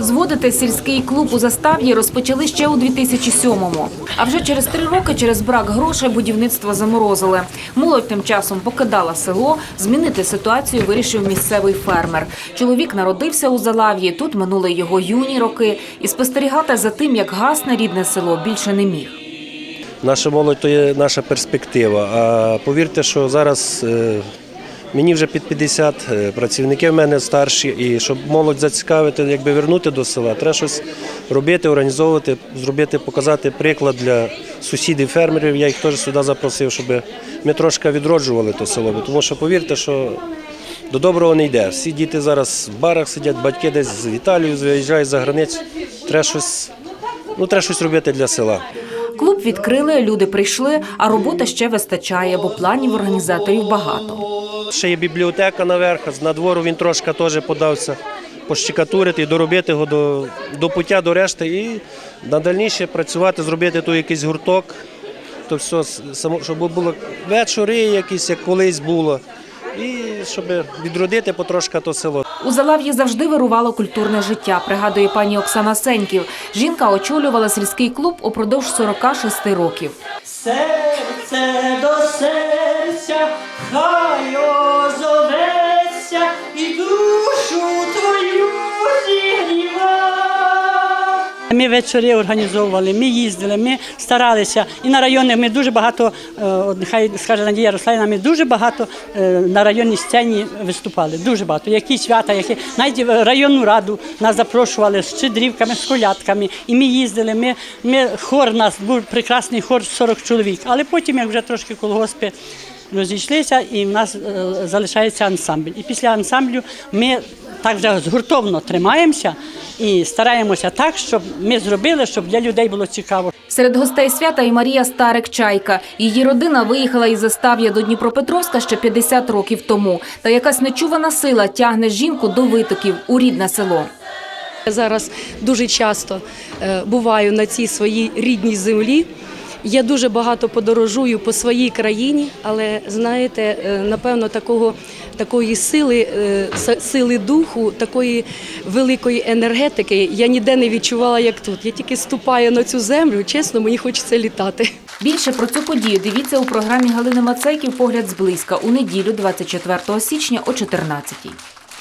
Зводити сільський клуб у застав'ї розпочали ще у 2007-му. А вже через три роки через брак грошей будівництво заморозили. Молодь тим часом покидала село. Змінити ситуацію вирішив місцевий фермер. Чоловік народився у Залав'ї. Тут минули його юні роки, і спостерігати за тим, як гасне рідне село, більше не міг. Наша молодь то є наша перспектива. А повірте, що зараз е, мені вже під 50, е, працівники в мене старші, і щоб молодь зацікавити, якби вернути до села, треба щось робити, організовувати, зробити, показати приклад для сусідів, фермерів. Я їх теж сюди запросив, щоб ми трошки відроджували то село. Тому що повірте, що до доброго не йде. Всі діти зараз в барах сидять, батьки десь з Італії виїжджають за границю. Треба щось, ну, треба щось робити для села. Клуб відкрили, люди прийшли, а роботи ще вистачає, бо планів організаторів багато. Ще є бібліотека наверх, з надвору він трошки теж подався пощекатурити доробити його до, до пуття, до решти. І на дальніше працювати, зробити тут якийсь гурток, то все, щоб було вечори якісь, як колись було. Щоб відродити потрошка то село. У Залав'ї завжди вирувало культурне життя, пригадує пані Оксана Сеньків. Жінка очолювала сільський клуб упродовж 46 років. Серце до серця, Ми вечори організовували, ми їздили, ми старалися. І на районних ми дуже багато, е, нехай скаже Надія Руслайна, ми дуже багато е, на районній сцені виступали. Дуже багато. Які свята, які навіть в районну раду нас запрошували з щедрівками, з колядками. І ми їздили. Ми, ми хор нас був прекрасний хор 40 чоловік. Але потім, як вже трошки колгоспи розійшлися, і в нас е, залишається ансамбль. І після ансамблю ми так вже згуртовно тримаємося і стараємося так, щоб ми зробили, щоб для людей було цікаво. Серед гостей свята і Марія Старик Чайка. Її родина виїхала із застав'я до Дніпропетровська ще 50 років тому. Та якась нечувана сила тягне жінку до витоків у рідне село. Я зараз дуже часто е, буваю на цій своїй рідній землі. Я дуже багато подорожую по своїй країні, але знаєте, е, напевно, такого такої сили, е, сили духу, такої великої енергетики я ніде не відчувала, як тут. Я тільки ступаю на цю землю. Чесно, мені хочеться літати. Більше про цю подію дивіться у програмі Галини Мацейків «Погляд зблизька» у неділю 24 січня о 14